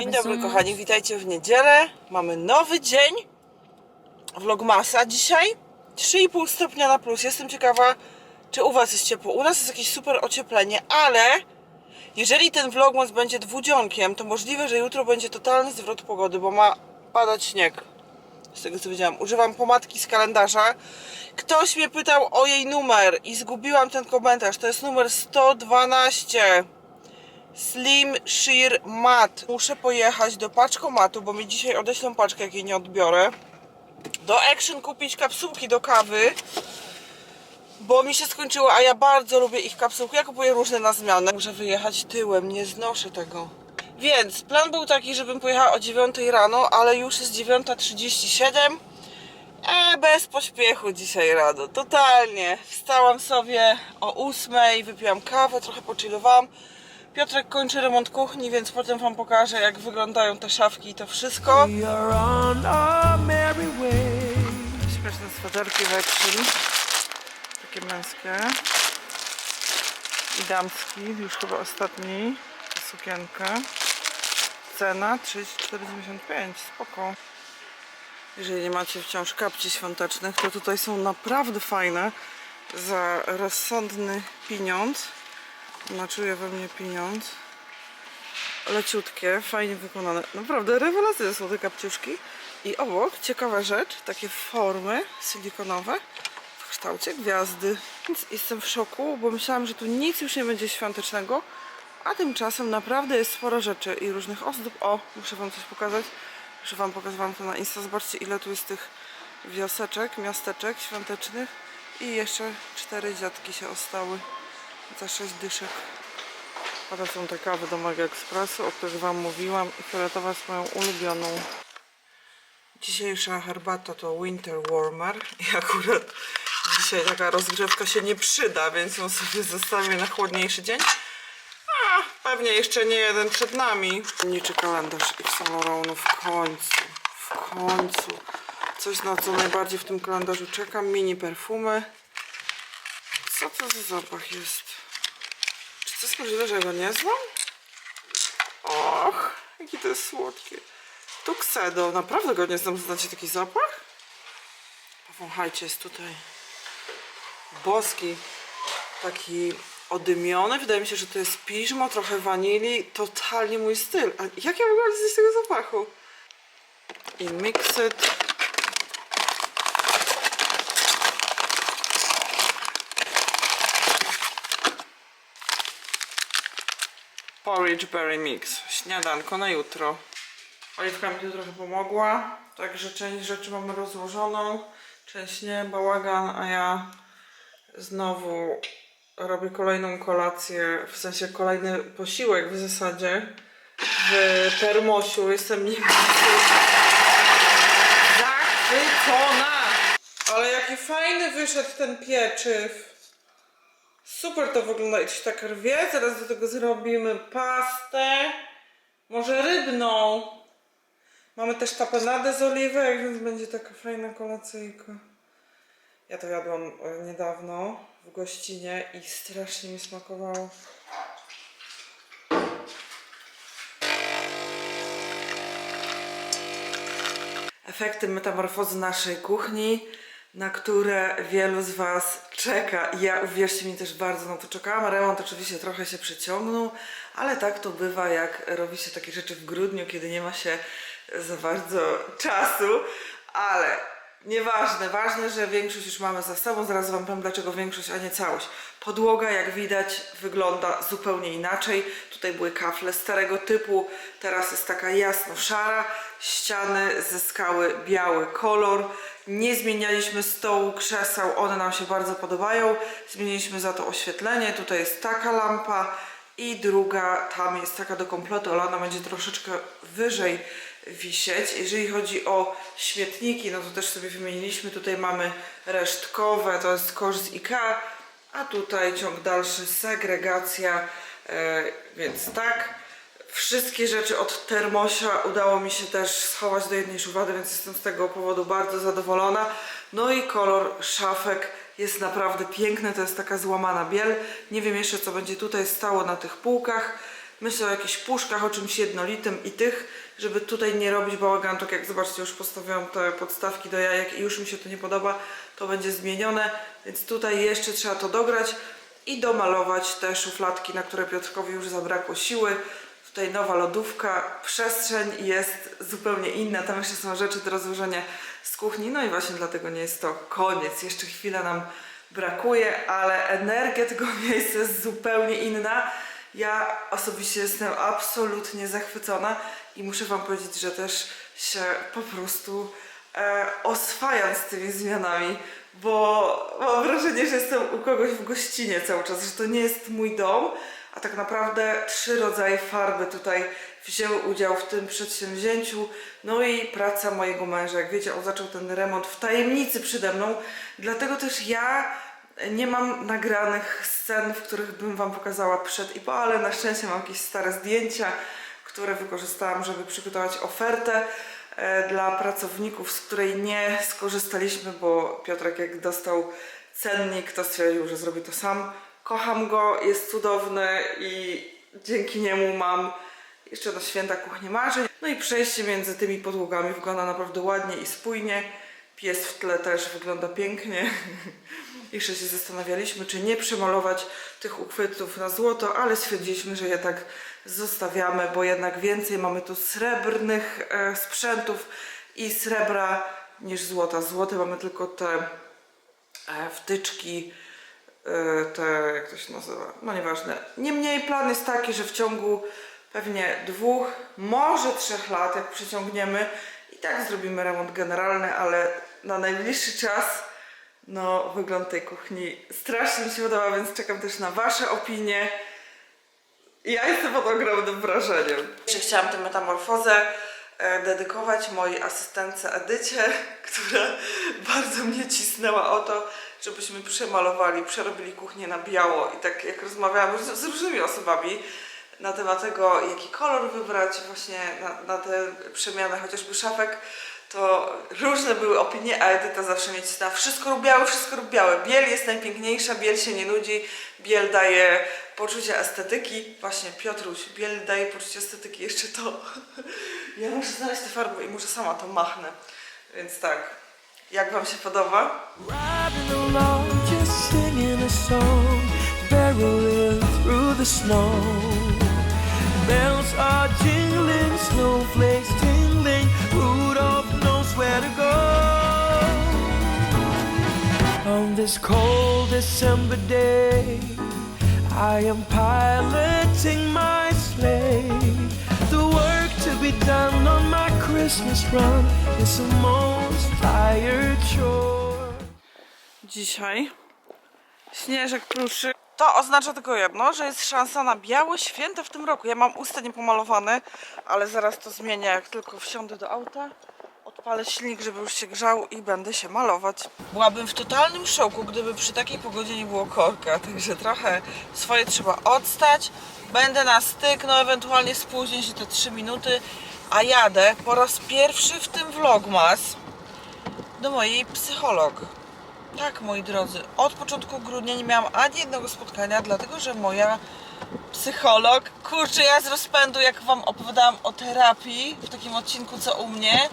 Dzień dobry kochani, witajcie w niedzielę. Mamy nowy dzień vlogmasa dzisiaj. 3,5 stopnia na plus. Jestem ciekawa, czy u was jest ciepło. U nas jest jakieś super ocieplenie, ale jeżeli ten vlogmas będzie dwudzionkiem, to możliwe, że jutro będzie totalny zwrot pogody, bo ma padać śnieg. Z tego co wiedziałam. Używam pomadki z kalendarza. Ktoś mnie pytał o jej numer i zgubiłam ten komentarz. To jest numer 112. Slim Sheer Mat. Muszę pojechać do paczkomatu, bo mi dzisiaj odeślą paczkę, jak jej nie odbiorę. Do Action kupić kapsułki do kawy, bo mi się skończyło, a ja bardzo lubię ich kapsułki. Ja kupuję różne na zmianę. Muszę wyjechać tyłem, nie znoszę tego. Więc plan był taki, żebym pojechała o 9 rano, ale już jest 9.37. E, bez pośpiechu dzisiaj rano, totalnie. Wstałam sobie o 8, wypiłam kawę, trochę pochillowałam. Piotrek kończy remont kuchni, więc potem wam pokażę jak wyglądają te szafki i to wszystko. Śmieszne sweterki w Action. Takie męskie. I damski, już chyba ostatni. Sukienkę. Cena 34,95. Spoko. Jeżeli nie macie wciąż kapci świątecznych, to tutaj są naprawdę fajne. Za rozsądny pieniądz. Naczuje we mnie pieniądz. Leciutkie, fajnie wykonane. Naprawdę rewelacyjne są te kapciuszki. I obok, ciekawa rzecz, takie formy silikonowe w kształcie gwiazdy. Więc jestem w szoku, bo myślałam, że tu nic już nie będzie świątecznego, a tymczasem naprawdę jest sporo rzeczy i różnych ozdób. O, muszę wam coś pokazać. Muszę wam pokazywałam to na Insta. Zobaczcie ile tu jest tych wioseczek, miasteczek świątecznych. I jeszcze cztery dziadki się ostały za sześć dyszek. A to są te kawy do Mega Expressu, o których wam mówiłam i fioletowa jest moją ulubioną. Dzisiejsza herbata to Winter Warmer i akurat dzisiaj taka rozgrzewka się nie przyda, więc ją sobie zostawię na chłodniejszy dzień. Pewnie jeszcze nie jeden przed nami. Niczy kalendarz i Laurent, w końcu, w końcu. Coś na co najbardziej w tym kalendarzu czekam, mini perfumy. Co to za zapach jest? Czy to jest możliwe, że ja go nie znam? Och, jaki to jest słodkie. Tuxedo, naprawdę go nie znam, znacie taki zapach? Powąchajcie, jest tutaj boski, taki odymiony. Wydaje mi się, że to jest piżmo, trochę wanilii, totalnie mój styl. A jak ja mogłam zjeść tego zapachu? I mix it. Porridge Berry Mix. Śniadanko na jutro. Oliwka mi tu trochę pomogła, także część rzeczy mamy rozłożoną, część nie, bałagan, a ja znowu robię kolejną kolację, w sensie kolejny posiłek w zasadzie w termosiu. Jestem nim zachwycona! Ale jaki fajny wyszedł ten pieczyw. Super to wygląda i się tak rwie. Zaraz do tego zrobimy pastę. Może rybną. Mamy też tapenadę z oliwek, więc będzie taka fajna kolacyjka. Ja to jadłam e, niedawno w gościnie i strasznie mi smakowało. Efekty metamorfozy naszej kuchni, na które wielu z Was czeka. Ja uwierzcie mi też bardzo na to czekałam. Remont oczywiście trochę się przeciągnął, ale tak to bywa, jak robi się takie rzeczy w grudniu, kiedy nie ma się za bardzo czasu. Ale nieważne, ważne, że większość już mamy za sobą. Zaraz Wam powiem, dlaczego większość, a nie całość. Podłoga, jak widać, wygląda zupełnie inaczej. Tutaj były kafle starego typu, teraz jest taka jasno-szara. Ściany zyskały biały kolor. Nie zmienialiśmy stołu, krzeseł, one nam się bardzo podobają. Zmieniliśmy za to oświetlenie. Tutaj jest taka lampa i druga tam jest taka do kompletu, ale ona będzie troszeczkę wyżej wisieć. Jeżeli chodzi o śmietniki, no to też sobie wymieniliśmy. Tutaj mamy resztkowe, to jest kosz z IKEA, a tutaj ciąg dalszy, segregacja, e, więc tak. Wszystkie rzeczy od termosia udało mi się też schować do jednej szuflady, więc jestem z tego powodu bardzo zadowolona. No i kolor szafek jest naprawdę piękne, to jest taka złamana biel. Nie wiem jeszcze co będzie tutaj stało na tych półkach. Myślę o jakichś puszkach, o czymś jednolitym i tych, żeby tutaj nie robić bałaganu, tak jak zobaczcie, już postawiłam te podstawki do jajek i już mi się to nie podoba, to będzie zmienione, więc tutaj jeszcze trzeba to dograć i domalować te szufladki, na które Piotrkowi już zabrakło siły. Tutaj nowa lodówka, przestrzeń jest zupełnie inna, tam jeszcze są rzeczy do rozłożenia z kuchni, no i właśnie dlatego nie jest to koniec, jeszcze chwilę nam brakuje, ale energia tego miejsca jest zupełnie inna. Ja osobiście jestem absolutnie zachwycona i muszę Wam powiedzieć, że też się po prostu e, oswajam z tymi zmianami, bo mam wrażenie, że jestem u kogoś w gościnie cały czas, że to nie jest mój dom, a tak naprawdę trzy rodzaje farby tutaj wzięły udział w tym przedsięwzięciu. No i praca mojego męża. Jak wiecie, on zaczął ten remont w tajemnicy przede mną, dlatego też ja nie mam nagranych scen, w których bym Wam pokazała przed i po, ale na szczęście mam jakieś stare zdjęcia, które wykorzystałam, żeby przygotować ofertę e, dla pracowników, z której nie skorzystaliśmy, bo Piotrek jak dostał cennik, to stwierdził, że zrobi to sam. Kocham go, jest cudowny i dzięki niemu mam jeszcze na święta kuchnię marzeń. No i przejście między tymi podłogami wygląda naprawdę ładnie i spójnie. Pies w tle też wygląda pięknie. Jeszcze się zastanawialiśmy, czy nie przemalować tych uchwytów na złoto, ale stwierdziliśmy, że je tak zostawiamy, bo jednak więcej mamy tu srebrnych e, sprzętów i srebra niż złota. Złote mamy tylko te e, wtyczki, e, te, jak to się nazywa, no nieważne. Niemniej plan jest taki, że w ciągu pewnie dwóch, może trzech lat, jak przeciągniemy, i tak zrobimy remont generalny, ale na najbliższy czas, no wygląd tej kuchni strasznie mi się podoba, więc czekam też na Wasze opinie. Ja jestem pod ogromnym wrażeniem. Chciałam tę metamorfozę e, dedykować mojej asystentce Edycie, która bardzo mnie cisnęła o to, żebyśmy przemalowali, przerobili kuchnię na biało. I tak jak rozmawiałam z, z różnymi osobami na temat tego, jaki kolor wybrać właśnie na, na te przemiany chociażby szafek, to różne były opinie, a Edyta zawsze mnie cisnęła. Wszystko rób białe, wszystko rób białe. Biel jest najpiękniejsza, biel się nie nudzi, biel daje poczucie estetyki. Właśnie Piotruś, biel daje poczucie estetyki. Jeszcze to. Ja muszę znaleźć tę farbę i muszę sama to machnę. Więc tak. Jak Wam się podoba? On this cold December day, I am piloting my sleigh. The work to be done on my Christmas run is the most tired chore. Dzisiaj śnieżek pruszy. To oznacza tylko jedno, że jest szansa na białe święta w tym roku. Ja mam usta niepomalowane, ale zaraz to zmienię, jak tylko wsiądę do auta. Odpalę silnik, żeby już się grzał i będę się malować. Byłabym w totalnym szoku, gdyby przy takiej pogodzie nie było korka, także trochę swoje trzeba odstać. Będę na styk, no ewentualnie spóźnię się te 3 minuty, a jadę po raz pierwszy w tym vlogmas do mojej psycholog. Tak, moi drodzy, od początku grudnia nie miałam ani jednego spotkania, dlatego że moja psycholog, kurczę, ja z rozpędu, jak wam opowiadałam o terapii w takim odcinku co u mnie,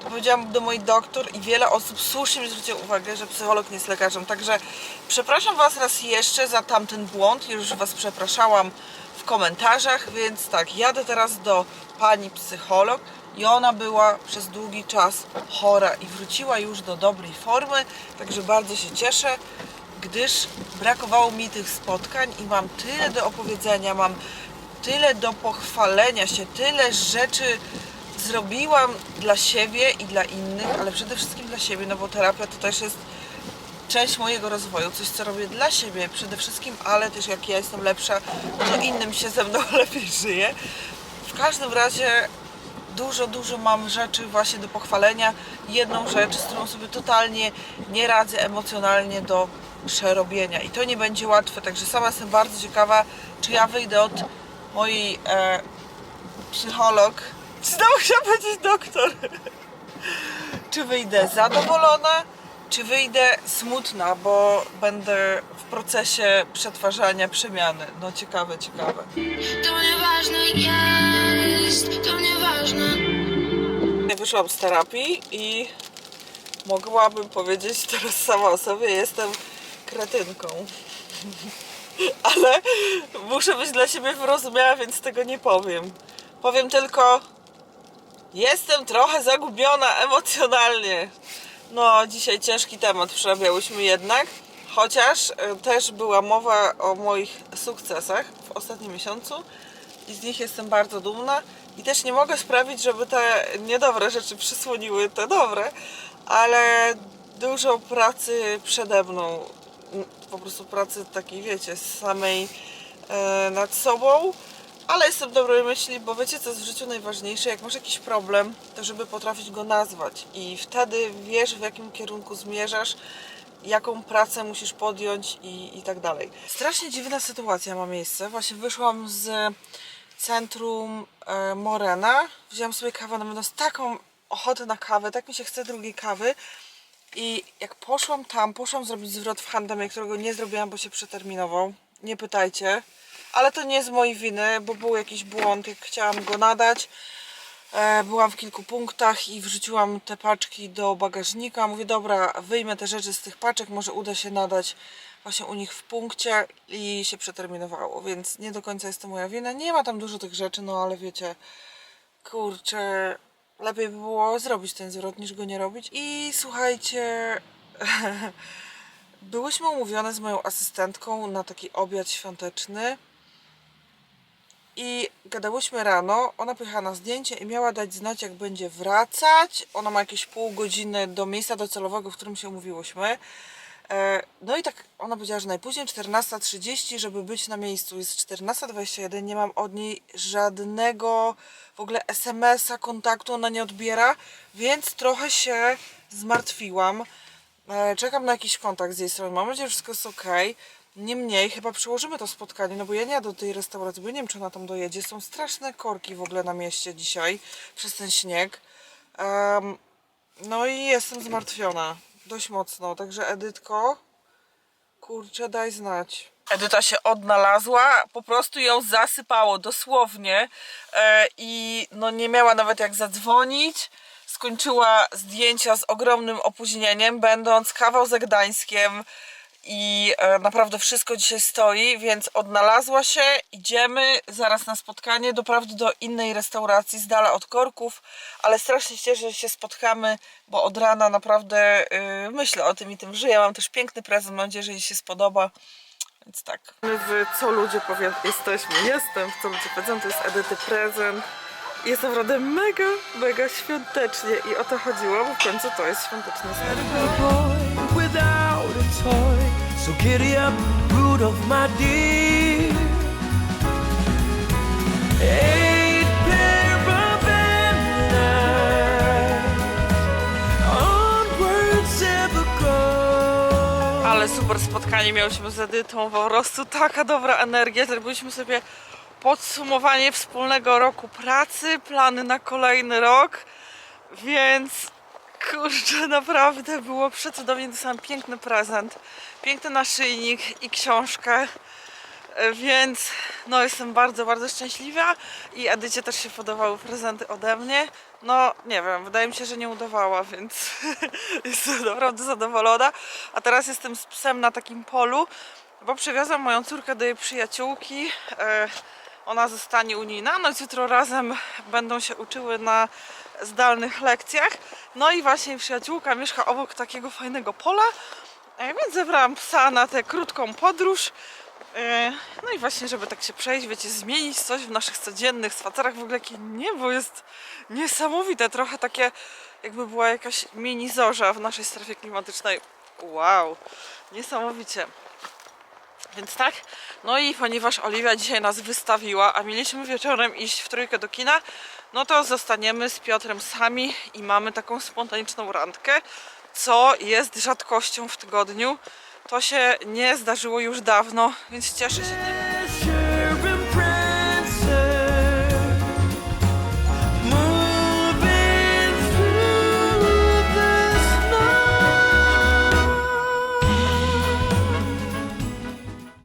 powiedziałam do mojej doktor i wiele osób słusznie mi zwróciło uwagę, że psycholog nie jest lekarzem. Także przepraszam was raz jeszcze za tamten błąd, już was przepraszałam w komentarzach, więc tak, jadę teraz do pani psycholog. I ona była przez długi czas chora i wróciła już do dobrej formy, także bardzo się cieszę, gdyż brakowało mi tych spotkań i mam tyle do opowiedzenia, mam tyle do pochwalenia się, tyle rzeczy zrobiłam dla siebie i dla innych, ale przede wszystkim dla siebie, no bo terapia to też jest część mojego rozwoju, coś co robię dla siebie przede wszystkim, ale też jak ja jestem lepsza, to innym się ze mną lepiej żyje. W każdym razie dużo, dużo mam rzeczy właśnie do pochwalenia. Jedną rzecz, z którą sobie totalnie nie radzę emocjonalnie do przerobienia i to nie będzie łatwe, także sama jestem bardzo ciekawa, czy ja wyjdę od mojej e, psycholog, znowu chciałam powiedzieć doktor, czy wyjdę zadowolona, czy wyjdę smutna, bo będę w procesie przetwarzania przemiany. No ciekawe, ciekawe. To nieważne jest, to nieważne. Ja wyszłam z terapii i mogłabym powiedzieć teraz sama o sobie, jestem kretynką. Ale muszę być dla siebie wyrozumiała, więc tego nie powiem. Powiem tylko, jestem trochę zagubiona emocjonalnie. No, dzisiaj ciężki temat przerabiałyśmy jednak, chociaż e, też była mowa o moich sukcesach w ostatnim miesiącu i z nich jestem bardzo dumna i też nie mogę sprawić, żeby te niedobre rzeczy przysłoniły te dobre, ale dużo pracy przede mną, m, po prostu pracy takiej, wiecie, samej e, nad sobą, ale jestem dobrej myśli, bo wiecie co jest w życiu najważniejsze, jak masz jakiś problem, to żeby potrafić go nazwać i wtedy wiesz w jakim kierunku zmierzasz, jaką pracę musisz podjąć i, i tak dalej. Strasznie dziwna sytuacja ma miejsce. Właśnie wyszłam z centrum e, Morena, wzięłam sobie kawę, no będąc taką ochotę na kawę, tak mi się chce drugiej kawy i jak poszłam tam, poszłam zrobić zwrot w handamie, którego nie zrobiłam, bo się przeterminował. Nie pytajcie. Ale to nie z mojej winy, bo był jakiś błąd, jak chciałam go nadać. E, byłam w kilku punktach i wrzuciłam te paczki do bagażnika. Mówię, dobra, wyjmę te rzeczy z tych paczek, może uda się nadać właśnie u nich w punkcie i się przeterminowało, więc nie do końca jest to moja wina. Nie ma tam dużo tych rzeczy, no ale wiecie, kurczę, lepiej by było zrobić ten zwrot niż go nie robić. I słuchajcie, byłyśmy umówione z moją asystentką na taki obiad świąteczny. I gadałyśmy rano, ona pojechała na zdjęcie i miała dać znać jak będzie wracać. Ona ma jakieś pół godziny do miejsca docelowego, w którym się umówiłyśmy. E, No i tak ona powiedziała, że najpóźniej 14.30, żeby być na miejscu. Jest 14.21, nie mam od niej żadnego w ogóle SMS-a, kontaktu, ona nie odbiera, więc trochę się zmartwiłam. E, Czekam na jakiś kontakt z jej strony. Mam nadzieję, że wszystko jest ok. Niemniej chyba przełożymy to spotkanie, no bo ja nie jadę do tej restauracji, bo nie wiem, czy ona tam dojedzie. Są straszne korki w ogóle na mieście dzisiaj przez ten śnieg. Em, no i jestem zmartwiona. Dość mocno. Także Edytko, kurczę, daj znać. Edyta się odnalazła, po prostu ją zasypało dosłownie e, i no nie miała nawet jak zadzwonić. Skończyła zdjęcia z ogromnym opóźnieniem, będąc kawał za Gdańskiem i e, naprawdę wszystko dzisiaj stoi, więc odnalazła się, idziemy zaraz na spotkanie, doprawdy do innej restauracji z dala od korków, ale strasznie się cieszę, że się spotkamy, bo od rana naprawdę y, myślę o tym i tym żyję, mam też piękny prezent, mam nadzieję, że jej się spodoba, więc tak. W Co Ludzie Powiedzą jesteśmy, jestem w Co Ludzie Powiedzą, to jest Edyty prezent. Jest naprawdę mega, mega świątecznie i o to chodziło, bo w końcu to jest świąteczny smak. Toy. So giddy up, of my dear. Eight pair of go. Ale super spotkanie miałyśmy z Edytą, po prostu taka dobra energia. Zrobiliśmy sobie podsumowanie wspólnego roku pracy, plany na kolejny rok, więc kurczę, naprawdę było przecudownie. Dostałam piękny prezent, piękny naszyjnik i książkę. E, Więc no jestem bardzo, bardzo szczęśliwa i Edycie też się podobały prezenty ode mnie. No nie wiem, wydaje mi się, że nie udawała, więc jestem naprawdę zadowolona. A teraz jestem z psem na takim polu, bo przywiozłam moją córkę do jej przyjaciółki. Ona zostanie u niej na noc, jutro razem będą się uczyły na zdalnych lekcjach. No i właśnie przyjaciółka mieszka obok takiego fajnego pola, e, więc zebrałam psa na tę krótką podróż. E, No i właśnie, żeby tak się przejść, wiecie, zmienić coś w naszych codziennych spacerach. W ogóle jakie niebo jest niesamowite, trochę takie jakby była jakaś mini zorza w naszej strefie klimatycznej. Wow, niesamowicie. Więc tak, no i ponieważ Oliwia dzisiaj nas wystawiła, a mieliśmy wieczorem iść w trójkę do kina, no to zostaniemy z Piotrem sami i mamy taką spontaniczną randkę, co jest rzadkością w tygodniu. To się nie zdarzyło już dawno, więc cieszę się tym.